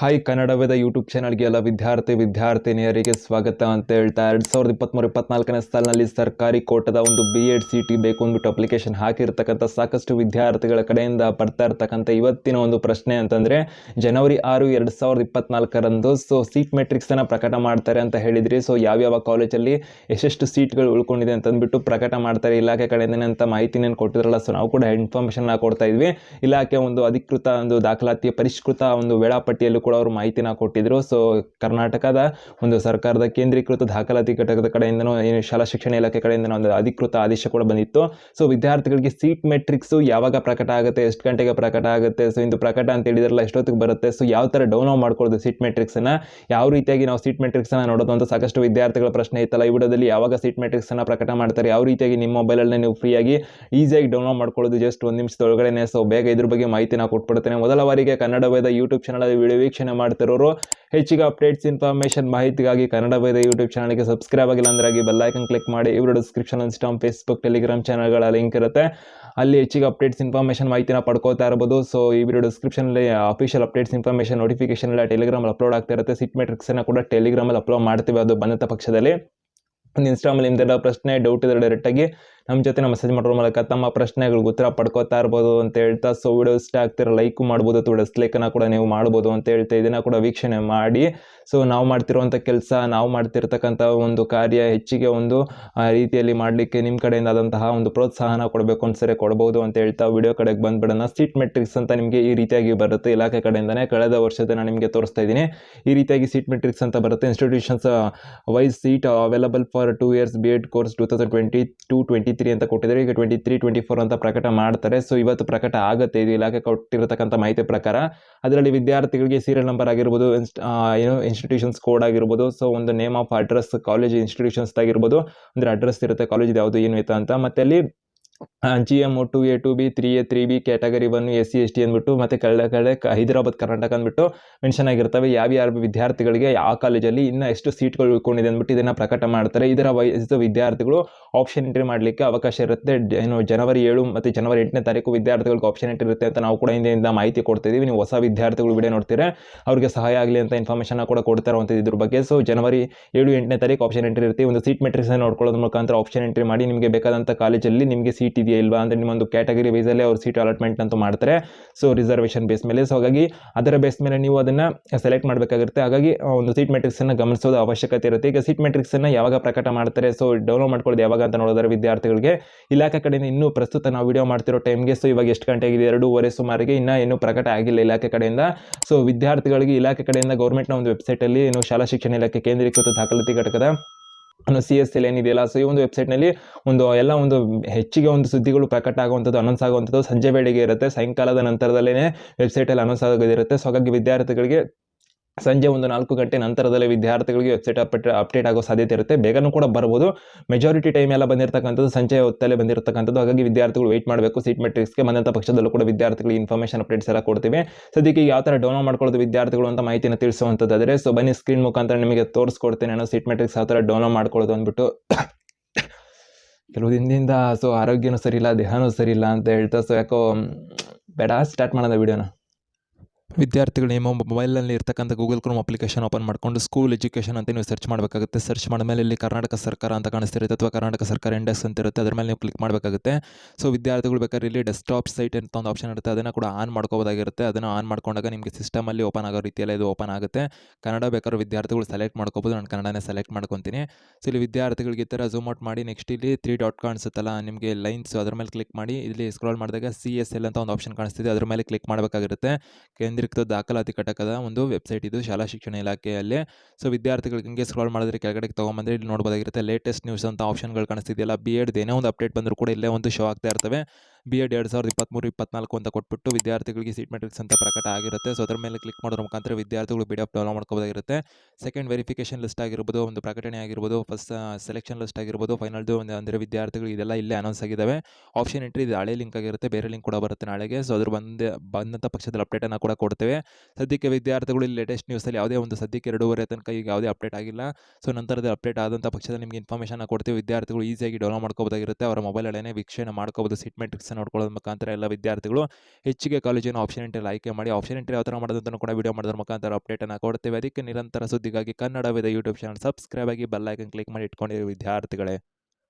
Hi Kannada Veda YouTube ಚಾನಲ್ಗೆ ಎಲ್ಲ ವಿದ್ಯಾರ್ಥಿ, ವಿದ್ಯಾರ್ಥಿನಿಯರಿಗೆ ಸ್ವಾಗತ ಅಂತ ಹೇಳ್ತಾ ಎರಡು ಸಾವಿರದ ಇಪ್ಪತ್ತ್ಮೂರು ಇಪ್ಪತ್ನಾಲ್ಕನೇ ಸಾಲಿನಲ್ಲಿ ಸರ್ಕಾರಿ ಕೋಟದ ಒಂದು ಬಿ ಎಡ್ ಸಿ ಟಿ ಬೇಕು ಅಂದ್ಬಿಟ್ಟು ಅಪ್ಲಿಕೇಶನ್ ಹಾಕಿರ್ತಕ್ಕಂಥ ಸಾಕಷ್ಟು ವಿದ್ಯಾರ್ಥಿಗಳ ಕಡೆಯಿಂದ ಬರ್ತಾ ಇರ್ತಕ್ಕಂಥ ಇವತ್ತಿನ ಒಂದು ಪ್ರಶ್ನೆ ಅಂತಂದರೆ, ಜನವರಿ ಆರು ಎರಡು ಸಾವಿರದ ಇಪ್ಪತ್ನಾಲ್ಕರಂದು ಸೊ ಸೀಟ್ ಮೆಟ್ರಿಕ್ಸನ್ನು ಪ್ರಕಟ ಮಾಡ್ತಾರೆ ಅಂತ ಹೇಳಿದ್ರಿ. ಸೊ ಯಾವ್ಯಾವ ಕಾಲೇಜಲ್ಲಿ ಎಷ್ಟೆಷ್ಟು ಸೀಟ್ಗಳು ಉಳ್ಕೊಂಡಿದೆ ಅಂತಂದ್ಬಿಟ್ಟು ಪ್ರಕಟ ಮಾಡ್ತಾರೆ. ಇಲಾಖೆ ಕಡೆಯಿಂದನೇ ಅಂತ ಮಾಹಿತಿನೇನು ಕೊಟ್ಟಿದ್ರಲ್ಲ ಸೊ ನಾವು ಕೂಡ ಇನ್ಫಾರ್ಮೇಷನ್ನ ಕೊಡ್ತಾ ಇದ್ವಿ. ಇಲಾಖೆ ಒಂದು ಅಧಿಕೃತ ಒಂದು ದಾಖಲಾತಿಯ ಪರಿಷ್ಕೃತ ಒಂದು ವೇಳಾಪಟ್ಟಿಯಲ್ಲೂ ಕೂಡ ಅವರು ಮಾಹಿತಿನ ಕೊಟ್ಟಿದ್ರು. ಸೊ ಕರ್ನಾಟಕದ ಒಂದು ಸರ್ಕಾರದ ಕೇಂದ್ರೀಕೃತ ದಾಖಲಾತಿ ಘಟಕದ ಕಡೆಯಿಂದನೂ ಏನು ಶಾಲಾ ಶಿಕ್ಷಣ ಇಲಾಖೆ ಕಡೆಯಿಂದ ಒಂದು ಅಧಿಕೃತ ಆದೇಶ ಕೂಡ ಬಂದಿತ್ತು. ಸೊ ವಿದ್ಯಾರ್ಥಿಗಳಿಗೆ ಸೀಟ್ ಮೆಟ್ರಿಕ್ಸು ಯಾವಾಗ ಪ್ರಕಟ ಆಗುತ್ತೆ, ಎಷ್ಟು ಗಂಟೆಗೆ ಪ್ರಕಟ ಆಗುತ್ತೆ ಸೊ ಇಂದು ಪ್ರಕಟ ಅಂತ ಹೇಳಿದ್ರಲ್ಲ, ಎಷ್ಟೊತ್ತಿಗೆ ಬರುತ್ತೆ ಸೊ ಯಾವ ಥರ ಡೌನ್ಲೋಡ್ ಮಾಡ್ಕೊಳ್ಳೋದು ಸೀಟ್ ಮೆಟ್ರಿಕ್ಸನ್ನು ಯಾವ ರೀತಿಯಾಗಿ ನಾವು ಸೀಟ್ ಮೆಟ್ರಿಕ್ಸನ್ನು ನೋಡೋದು ಅಂತ ಸಾಕಷ್ಟು ವಿದ್ಯಾರ್ಥಿಗಳ ಪ್ರಶ್ನೆ ಇತ್ತಲ್ಲ, ಈ ವಿಡಿಯೋದಲ್ಲಿ ಯಾವಾಗ ಸೀಟ್ ಮೆಟ್ರಿಕ್ಸನ್ನು ಪ್ರಕಟ ಮಾಡ್ತಾರೆ, ಯಾವ ರೀತಿಯಾಗಿ ನಿಮ್ಮ ಮೊಬೈಲಲ್ಲೇ ನೀವು ಫ್ರೀಯಾಗಿ ಈಸಿಯಾಗಿ ಡೌನ್ಲೋಡ್ ಮಾಡ್ಕೊಳ್ಳೋದು ಜಸ್ಟ್ ಒಂದು ನಿಮಿಷದೊಳಗಡೆ ಸೊ ಬೇಗ ಇದ್ರ ಬಗ್ಗೆ ಮಾಹಿತಿನ ಕೊಟ್ಬಿಡ್ತೇನೆ. ಮೊದಲ ಬಾರಿಗೆ Kannada Veda YouTube channel video ವೀಕ್ಷಣೆ ಮಾಡ್ತಿರೋರು, ಹೆಚ್ಚಿಗೆ ಅಪ್ಡೇಟ್ಸ್ ಇನ್ಫಾರ್ಮೇಷನ್ ಮಾಹಿತಿಗಾಗಿ ಕನ್ನಡ ವೈದ ಯೂಟ್ಯೂಬ್ ಚಾನಲ್ಗೆ ಸಬ್ಸ್ಕ್ರೈಬ್ ಆಗಿಲ್ಲ ಅಂದ್ರೆ ಆಗಿ ಬೆಲ್ಲೈಕನ್ ಕ್ಲಿಕ್ ಮಾಡಿ, ಇವರು ಡಿಸ್ಕ್ರಿಪ್ಷನ್ ಇನ್ಸ್ಟಾಮ್ ಫೇಸ್ಬುಕ್ ಟೆಲಿಗ್ರಾಮ್ ಚಾನಲ್ಗಳ ಲಿಂಕ್ ಇರುತ್ತೆ. ಅಲ್ಲಿ ಹೆಚ್ಚಿಗೆ ಅಪ್ಡೇಟ್ಸ್ ಇನ್ಫಾರ್ಮೇಷನ್ ಮಾಹಿತಿನ ಪಡ್ಕೋತಾ ಇರ್ಬೋದು. ಸೊ ಈ ವಿಡಿಯೋ ಡಿಸ್ಕ್ರಿಪ್ಷನಲ್ಲಿ ಅಫಿಷಿಯಲ್ ಅಪ್ಡೇಟ್ಸ್ ಇನ್ಫಾರ್ಮೇಷನ್ ನೋಟಿಫಿಕೇಶನ್ ಎಲ್ಲ ಟೆಲಿಗ್ರಾಮಲ್ಲಿ ಅಪ್ಲೋಡ್ ಆಗ್ತಾ ಇರುತ್ತೆ. ಸಿಟ್ ಮೆಟ್ರಿಕ್ಸನ್ನು ಕೂಡ ಟೆಲಿಗ್ರಾಮಲ್ಲಿ ಅಪ್ಲೋಡ್ ಮಾಡ್ತೀವಿ. ಅದು ಬಂದಂಥ ಪಕ್ಷದಲ್ಲಿ. ಒಂದು ಇನ್ಸ್ಟಾಮಲ್ಲಿ ನಿಮ್ದೆಲ್ಲ ಪ್ರಶ್ನೆ ಡೌಟ್ ಇದ್ರೆ ಡೈರೆಕ್ಟಾಗಿ ನಮ್ಮ ಜೊತೆ ಮೆಸೇಜ್ ಮಾಡೋದ್ರ ಮೂಲಕ ತಮ್ಮ ಪ್ರಶ್ನೆಗಳಿಗೆ ಉತ್ತರ ಪಡ್ಕೋತಾ ಇರ್ಬೋದು ಅಂತ ಹೇಳ್ತಾ ಸೊ ವಿಡಿಯೋ ಇಷ್ಟ ಆಗ್ತಿರೋ ಲೈಕ್ ಮಾಡ್ಬೋದು ಅಥವಾ ಡಿಸ್ಲೈಕನ್ನು ಕೂಡ ನೀವು ಮಾಡ್ಬೋದು ಅಂತ ಹೇಳ್ತಾ ಇದನ್ನು ಕೂಡ ವೀಕ್ಷಣೆ ಮಾಡಿ. ಸೊ ನಾವು ಮಾಡ್ತಿರುವಂಥ ಕೆಲಸ, ನಾವು ಮಾಡ್ತಿರ್ತಕ್ಕಂಥ ಒಂದು ಕಾರ್ಯ, ಹೆಚ್ಚಿಗೆ ಒಂದು ರೀತಿಯಲ್ಲಿ ಮಾಡಲಿಕ್ಕೆ ನಿಮ್ಮ ಕಡೆಯಿಂದ ಆದಂತಹ ಒಂದು ಪ್ರೋತ್ಸಾಹನ ಕೊಡಬೇಕು ಅನ್ಸರೆ ಕೊಡ್ಬೋದು ಅಂತ ಹೇಳ್ತಾ ವಿಡಿಯೋ ಕಡೆಗೆ ಬಂದ್ಬಿಡೋಣ. ಸೀಟ್ ಮೆಟ್ರಿಕ್ಸ್ ಅಂತ ನಿಮಗೆ ಈ ರೀತಿಯಾಗಿ ಬರುತ್ತೆ. ಇಲಾಖೆ ಕಡೆಯಿಂದನೇ ಕಳೆದ ವರ್ಷದ ನಾನು ನಿಮಗೆ ತೋರಿಸ್ತಾ ಇದ್ದೀನಿ. ಈ ರೀತಿಯಾಗಿ ಸೀಟ್ ಮೆಟ್ರಿಕ್ಸ್ ಅಂತ ಬರುತ್ತೆ. Institutions wise seat available for two years B Ed course two thousand twenty two twenty three ಅಂತ ಕೊಟ್ಟಿದ್ದಾರೆ. ಈಗ ಟ್ವೆಂಟಿ ತ್ರೀ ಟ್ವೆಂಟಿ ಫೋರ್ ಅಂತ ಪ್ರಕಟ ಮಾಡ್ತಾರೆ. ಸೊ ಇವತ್ತು ಪ್ರಕಟ ಆಗುತ್ತೆ. ಇದು ಇಲಾಖೆ ಕೊಟ್ಟಿರತಕ್ಕಂಥ ಮಾಹಿತಿ ಪ್ರಕಾರ. ಅದರಲ್ಲಿ ವಿದ್ಯಾರ್ಥಿಗಳಿಗೆ ಸೀರಿಯಲ್ ನಂಬರ್ ಆಗಿರ್ಬೋದು ಇನ್ಸ್ಟ್ ಏನು ಇನ್ಸ್ಟಿಟ್ಯೂಷನ್ಸ್ ಕೋಡ್ ಆಗಿರ್ಬೋದು ಸೊ ಒಂದು name of address college institutions ಆಗಿರ್ಬೋದು ಅಂದರೆ ಅಡ್ರೆಸ್ ಇರುತ್ತೆ ಕಾಲೇಜ್ ಯಾವುದು, ಏನು ಇತ್ತು ಅಂತ. ಮತ್ತೆ ಅಲ್ಲಿ G M two A two B, three A three B, category one, S C, S T ಅಂದ್ಬಿಟ್ಟು, ಮತ್ತು ಕಳ್ಳ ಕಡೆ ಹೈದರಾಬಾದ್, ಕರ್ನಾಟಕ ಅಂದ್ಬಿಟ್ಟು ಮೆನ್ಷನ್ ಆಗಿರ್ತವೆ. ಯಾವ ಯಾವ ವಿದ್ಯಾರ್ಥಿಗಳಿಗೆ ಯಾವ ಕಾಲೇಜಲ್ಲಿ ಇನ್ನೂ ಎಷ್ಟು ಸೀಟ್ಗಳು ಉಳ್ಕೊಂಡಿದೆ ಅಂದ್ಬಿಟ್ಟು ಇದನ್ನು ಪ್ರಕಟ ಮಾಡ್ತಾರೆ. ಇದರ ವಯಸ್ಸು ವಿದ್ಯಾರ್ಥಿಗಳು ಆಪ್ಷನ್ ಎಂಟ್ರಿ ಮಾಡಲಿಕ್ಕೆ ಅವಕಾಶ ಇರುತ್ತೆ. ಏನು ಜನವರಿ ಏಳು ಮತ್ತು ಜನವರಿ ಎಂಟನೇ ತಾರೀಕು ವಿದ್ಯಾರ್ಥಿಗಳಿಗೆ ಆಪ್ಷನ್ ಎಂಟ್ರಿ ಇರುತ್ತೆ ಅಂತ ನಾವು ಕೂಡ ಹಿಂದೆಯಿಂದ ಮಾಹಿತಿ ಕೊಡ್ತಿದ್ದೀವಿ ನೀವು ಹೊಸ ವಿದ್ಯಾರ್ಥಿಗಳು ವಿಡಿಯೋ ನೋಡ್ತೀರಾ, ಅವ್ರಿಗೆ ಸಹಾಯ ಆಗಲಿ ಅಂತ ಇನ್ಫಾರ್ಮೇಷನ್ ಕೂಡ ಕೊಡ್ತಾ ಇರುವಂಥದ್ದು ಇದ್ರ ಬಗ್ಗೆ. ಸೊ ಜನವರಿ ಏಳು ಎಂಟನೇ ತಾರೀಕು ಆಪ್ಷನ್ ಎಂಟ್ರಿ ಇರುತ್ತೆ. ಒಂದು ಸೀಟ್ ಮೆಟ್ರಿಕ್ಸ್ ನೋಡ್ಕೊಳ್ಳೋದ್ರ ಮುಖಾಂತರ ಆಪ್ಷನ್ ಎಂಟ್ರಿ ಮಾಡಿ ನಿಮಗೆ ಬೇಕಾದಂಥ ಕಾಲೇಜಲ್ಲಿ ನಿಮಗೆ ಸೀಟ್ ಇದೆಯಾ ಇಲ್ವಾ ಅಂದರೆ ನಿಮ್ಮೊಂದು ಕ್ಯಾಟಗರಿ ವೈಸಲ್ಲೇ ಅವ್ರು ಸೀಟ್ ಅಲಾಟ್ಮೆಂಟ್ ಅಂತೂ ಮಾಡ್ತಾರೆ. ಸೊ ರಿಸರ್ವೇಷನ್ ಬೇಸ್ ಮೇಲೆ. ಸೊ ಹಾಗಾಗಿ ಅದರ ಬೇಸ್ ಮೇಲೆ ನೀವು ಅದನ್ನು ಸೆಲೆಕ್ಟ್ ಮಾಡಬೇಕಾಗಿರುತ್ತೆ ಹಾಗಾಗಿ ಒಂದು ಸೀಟ್ ಮೆಟ್ರಿಕ್ಸನ್ನು ಗಮನಿಸೋದು ಅವಶ್ಯಕತೆ ಇರುತ್ತೆ. ಈಗ ಸೀಟ್ ಮೆಟ್ರಿಕ್ಸನ್ನು ಯಾವಾಗ ಪ್ರಕಟ ಮಾಡ್ತಾರೆ? ಸೊ ಡೌನ್ಲೋಡ್ ಮಾಡ್ಕೊಳ್ಳೋದು ಯಾವಾಗ ಅಂತ ನೋಡಿದ್ರೆ ವಿದ್ಯಾರ್ಥಿಗಳಿಗೆ. ಇಲಾಖೆ ಕಡೆಯಿಂದ ಇನ್ನೂ ಪ್ರಸ್ತುತ ನಾವು ವಿಡಿಯೋ ಮಾಡ್ತಿರೋ ಟೈಮ್ಗೆ ಸೊ ಇವಾಗ ಎಷ್ಟು ಗಂಟೆ ಆಗಿದೆ ಎರಡೂವರೆ ಸುಮಾರಿಗೆ ಇನ್ನೂ ಇನ್ನೂ ಪ್ರಕಟ ಆಗಿಲ್ಲ ಇಲಾಖೆ ಕಡೆಯಿಂದ. ಸೊ ವಿದ್ಯಾರ್ಥಿಗಳಿಗೆ ಇಲಾಖೆ ಕಡೆಯಿಂದ ಗೌರ್ಮೆಂಟ್ನ ಒಂದು ವೆಬ್ಸೈಟಲ್ಲಿ ಏನು ಶಾಲಾ ಶಿಕ್ಷಣ ಇಲಾಖೆ ಕೇಂದ್ರೀಕೃತ ದಾಖಲಾತಿ ಘಟಕದ ಸಿ ಎಸ್ ಎಲ್ ಏನಿದೆಯಲ್ಲ ಸೊ ಈ ಒಂದು ವೆಬ್ಸೈಟ್ನಲ್ಲಿ ಒಂದು ಎಲ್ಲ ಒಂದು ಹೆಚ್ಚಿಗೆ ಒಂದು ಸುದ್ದಿಗಳು ಪ್ರಕಟ ಆಗುವಂಥದ್ದು ಅನೌನ್ಸ್ ಆಗುವಂಥದ್ದು ಸಂಜೆ ವೇಳೆಗೆ ಇರುತ್ತೆ. ಸಾಯಂಕಾಲದ ನಂತರದಲ್ಲೇ ವೆಬ್ಸೈಟಲ್ಲಿ ಅನೌನ್ಸ್ ಆಗೋದಿರುತ್ತೆ. ಸೊ ಹಾಗಾಗಿ ವಿದ್ಯಾರ್ಥಿಗಳಿಗೆ ಸಂಜೆ ಒಂದು ನಾಲ್ಕು ಗಂಟೆ ನಂತರದಲ್ಲೇ ವಿದ್ಯಾರ್ಥಿಗಳಿಗೆ ವೆಬ್ಸೈಟ್ ಅಪ್ಡೇಟ್ ಅಪ್ಡೇಟ್ ಆಗೋ ಸಾಧ್ಯತೆ ಇರುತ್ತೆ. ಬೇಗನೂ ಕೂಡ ಬರ್ಬೋದು. ಮೆಜಾರಿಟಿ ಟೈಮ್ ಎಲ್ಲ ಬಂದಿರತಕ್ಕಂಥದ್ದು ಸಂಜೆ ಹೊತ್ತಲ್ಲೇ ಬಂದಿರತಕ್ಕಂಥದ್ದು. ಹಾಗಾಗಿ ವಿದ್ಯಾರ್ಥಿಗಳು ವೆಯ್ಟ್ ಮಾಡಬೇಕು. ಸೀಟ್ ಮೆಟ್ರಿಕ್ಸ್ಗೆ ಬಂದಂಥ ಪಕ್ಷದಲ್ಲೂ ಕೂಡ ವಿದ್ಯಾರ್ಥಿಗಳಿಗೆ ಇನ್ಫಾರ್ಮೇಷನ್ ಅಪ್ಡೇಟ್ಸ್ ಎಲ್ಲ ಕೊಡ್ತೀವಿ. ಸದ್ಯಕ್ಕೆ ಯಾವ ಥರ ಡೌನ್ಲೋಡ್ ಮಾಡ್ಕೊಳ್ಳೋದು ವಿದ್ಯಾರ್ಥಿಗಳು ಅಂತ ಮಾಹಿತಿನ ತಿಳಿಸುವಂಥದ್ದಾದರೆ ಸೊ ಬನ್ನಿ ಸ್ಕ್ರೀನ್ ಮುಖಾಂತರ ನಿಮಗೆ ತೋರಿಸ್ಕೊಡ್ತೇನೆ ನಾನು ಸೀಟ್ ಮೆಟ್ರಿಕ್ಸ್ ಯಾವ ಥರ ಡೌನ್ಲೋಡ್ ಮಾಡ್ಕೊಳ್ಳೋದು ಅಂದ್ಬಿಟ್ಟು. ಕೆಲವು ದಿನದಿಂದ ಸೊ ಆರೋಗ್ಯನೂ ಸರಿ ಇಲ್ಲ ದೇಹನೂ ಸರಿ ಇಲ್ಲ ಅಂತ ಹೇಳ್ತಾ ಸೊ ಯಾಕೋ, ಬೇಡ ಸ್ಟಾರ್ಟ್ ಮಾಡೋಣ ವಿಡಿಯೋನ. ವಿದ್ಯಾರ್ಥಿಗಳು ನಿಮ್ಮ ಮೊಬೈಲ್ನಲ್ಲಿ ಇರ್ತಕ್ಕಂಥ ಗೂಗಲ್ ಕ್ರೋಮ್ ಅಪ್ಲಿಕೇಶನ್ ಓಪನ್ ಮಾಡಿಕೊಂಡು ಸ್ಕೂಲ್ ಎಜುಕೇಷನ್ ಅಂತ ನೀವು ಸರ್ಚ್ ಮಾಡಬೇಕಾಗುತ್ತೆ. ಸರ್ಚ್ ಮಾಡಿದ್ಮೇಲೆ ಇಲ್ಲಿ ಕರ್ನಾಟಕ ಸರ್ಕಾರ ಅಂತ ಕಾಣಿಸ್ತಿರುತ್ತೆ ಅಥವಾ ಕರ್ನಾಟಕ ಸರ್ಕಾರ ಇಂಡೆಕ್ಸ್ ಅಂತ ಇರುತ್ತೆ ಅದ್ರ ಮೇಲೆ ನೀವು ಕ್ಲಿಕ್ ಮಾಡಬೇಕಾಗುತ್ತೆ. ಸೊ, ವಿದ್ಯಾರ್ಥಿಗಳು ಬೇಕಾದ್ರೆ ಇಲ್ಲಿ ಡೆಸ್ಕ್ಟಾಪ್ ಸೈಟ್ ಅಂತ ಒಂದು ಆಪ್ಷನ್ ಇರುತ್ತೆ. ಅದನ್ನು ಕೂಡ ಆನ್ ಮಾಡ್ಕೋಬೋದಾಗಿರುತ್ತೆ. ಅದನ್ನು ಆನ್ ಮಾಡ್ಕೊಂಡಾಗ ನಿಮಗೆ ಸಿಸ್ಟಮಲ್ಲಿ ಓಪನ್ ಆಗೋ ರೀತಿಯಲ್ಲಿ ಇದು ಓಪನ್ ಆಗುತ್ತೆ. ಕನ್ನಡ ಬೇಕಾದ್ರೆ ವಿದ್ಯಾರ್ಥಿಗಳು ಸೆಲೆಕ್ಟ್ ಮಾಡ್ಕೋಬೋದು. ನಾನು ಕನ್ನಡನೇ ಸೆಲೆಕ್ಟ್ ಮಾಡ್ಕೊತೀನಿ. ಸೊ, ಇಲ್ಲಿ ವಿದ್ಯಾರ್ಥಿಗಳಿಗೆ ಈ ಥರ ಝೂಮ್ ಔಟ್ ಮಾಡಿ ನೆಕ್ಸ್ಟ್ ಇಲ್ಲಿ ತ್ರೀ ಡಾಟ್ ಕಾಣಿಸುತ್ತಲ್ಲ ನಿಮಗೆ ಲೈನ್ಸ್ ಅದ್ರ ಮೇಲೆ ಕ್ಲಿಕ್ ಮಾಡಿ. ಇಲ್ಲಿ ಸ್ಕ್ರಾಲ್ ಮಾಡಿದಾಗ ಸಿ ಎಸ್ ಎಲ್ ಅಂತ ಒಂದು ಆಪ್ಷನ್ ಕಾಣಿಸ್ತಿದೆ. ಅದ್ರ ಮೇಲೆ ಕ್ಲಿಕ್ ಮಾಡಬೇಕಾಗಿರುತ್ತೆ. ಕೇಂದ್ರೀಕೃತ ದಾಖಲಾತಿ ಘಟಕದ ಒಂದು ವೆಬ್ಸೈಟ್ ಇದು ಶಾಲಾ ಶಿಕ್ಷಣ ಇಲಾಖೆಯಲ್ಲಿ. ಸೊ, ವಿದ್ಯಾರ್ಥಿಗಳಿಗೆ ಸ್ಕ್ರಾಲ್ ಮಾಡಿದ್ರೆ ಕೆಳಗಡೆ ತೊಗೊಂಬಂದ್ರೆ ಇಲ್ಲಿ ನೋಡ್ಬೋದಾಗಿರುತ್ತೆ. ಲೇಟೆಸ್ಟ್ ನ್ಯೂಸ್ ಅಂತ ಆಪ್ಷನ್ಗಳು ಕಾಣಿಸ್ತಿದೆಯಲ್ಲ ಬಿ ಎಡ್ ಏನೇ ಒಂದು ಅಪ್ಡೇಟ್ ಬಂದರೂ ಕೂಡ ಇಲ್ಲೇ ಒಂದು ಶೋ ಆಗ್ತಾ ಇರ್ತವೆ. ಬಿ ಎಡ್ ಎರಡು ಸಾವಿರದ ಇಪ್ಪತ್ತ್ಮೂರು ಇಪ್ಪತ್ನಾಲ್ಕು ಅಂತ ಕೊಟ್ಬಿಟ್ಟು ವಿದ್ಯಾರ್ಥಿಗಳಿಗೆ ಸೀಟ್ ಮೆಟ್ರಿಕ್ಸ್ ಅಂತ ಪ್ರಕಟ ಆಗಿರುತ್ತೆ. ಸೊ ಅದರ ಮೇಲೆ ಕ್ಲಿಕ್ ಮಾಡೋದ್ರ ಮುಖಾಂತರ ವಿದ್ಯಾರ್ಥಿಗಳು ಪಿ ಡಿ ಎಫ್ ಡೌನ್ಲೋಡ್ ಮಾಡ್ಕೋಬೋದಾಗಿರುತ್ತೆ ಸೆಕೆಂಡ್ ವೆರಿಫಿಕೇಷನ್ ಲಿಸ್ಟ್ ಆಗಿರ್ಬೋದು, ಒಂದು ಪ್ರಕಟಣೆ ಆಗಿರ್ಬೋದು ಫಸ್ಟ್ ಸೆಲೆಕ್ಷನ್ ಲಿಸ್ಟ್ ಆಗಿರ್ಬೋದು ಫೈನಲ್ದು ಒಂದು, ಅಂದರೆ ವಿದ್ಯಾರ್ಥಿಗಳು ಇದೆಲ್ಲ ಇಲ್ಲೇ ಅನೌನ್ಸ್ ಆಗಿದ್ದಾವೆ. ಆಪ್ಷನ್ ಎಂಟ್ರಿ ಇದು, ಹಳೆ ಲಿಂಕ್ ಆಗಿರುತ್ತೆ, ಬೇರೆ ಲಿಂಕ್ ಕೂಡ ಬರುತ್ತೆ ನಾಳೆಗೆ. ಸೊ ಅದ್ರ ಬಂದ ಬಂದಂಥ ಪಕ್ಷದಲ್ಲಿ ಅಪ್ಡೇಟನ್ನು ಕೂಡ ಕೊಡ್ತೇವೆ. ಸದ್ಯಕ್ಕೆ ವಿದ್ಯಾರ್ಥಿಗಳು ಇಲ್ಲಿ ಲೇಟೆಸ್ಟ್ ನ್ಯೂಸಲ್ಲಿ ಯಾವುದೇ ಒಂದು ಸದ್ಯಕ್ಕೆ ಎರಡೂವರೆ ತನಕ ಈಗ ಯಾವುದೇ ಅಪ್ಡೇಟ್ ಆಗಿಲ್ಲ. ಸೊ ನಂತರದ ಅಪ್ಡೇಟ್ ಆದಂಥ ಪಕ್ಷದಲ್ಲಿ ನಿಮಗೆ ಇನ್ಫಾರ್ಮೇಷನ್ ಕೊಡ್ತೀವಿ. ವಿದ್ಯಾರ್ಥಿಗಳು ಈಸಿಯಾಗಿ ಡೌನ್ಲೋಡ್ ಮಾಡ್ಕೋಬೋದಾಗಿರುತ್ತೆ ಅವರ ಮೊಬೈಲ್ ಮೊಬೈಲಲ್ಲೇ ವೀಕ್ಷಣೆ ಮಾಡ್ಕೋಬೋದು ಸೀಟ್ ಮೆಟ್ರಿಕ್ಸ್ ಡೀಟೇಲ್ಸ್ ನೋಡ್ಕೊಳ್ಳೋದ್ರ ಮುಖಾಂತರ ಎಲ್ಲ ವಿದ್ಯಾರ್ಥಿಗಳು ಹೆಚ್ಚಿಗೆ ಕಾಲೇಜಿನ ಆಪ್ಷನ್ ಎಂಟ್ರಿ ಆಯ್ಕೆ ಮಾಡಿ ಆಪ್ಷನ್ ಎಂಟ್ರಿ ಯಾವ ಥರ ಮಾಡೋದಂತ ಕೂಡ ವಿಡಿಯೋ ಮಾಡೋದ್ರ ಮುಖಾಂತರ ಅಪ್ಡೇಟನ್ನು ಕೊಡ್ತೇವೆ. ಅದಕ್ಕೆ ನಿರಂತರ ಸುದ್ದಿಗಾಗಿ ಕನ್ನಡ ವಿದ ಯೂಟ್ಯೂಬ್ ಚಾನಲ್ ಸಬ್ಸ್ಕ್ರೈಬ್ ಆಗಿ ಬೆಲ್ ಐಕನ್ ಕ್ಲಿಕ್ ಮಾಡಿ ಇಟ್ಕೊಂಡಿರೋ ವಿದ್ಯಾರ್ಥಿಗಳೇ.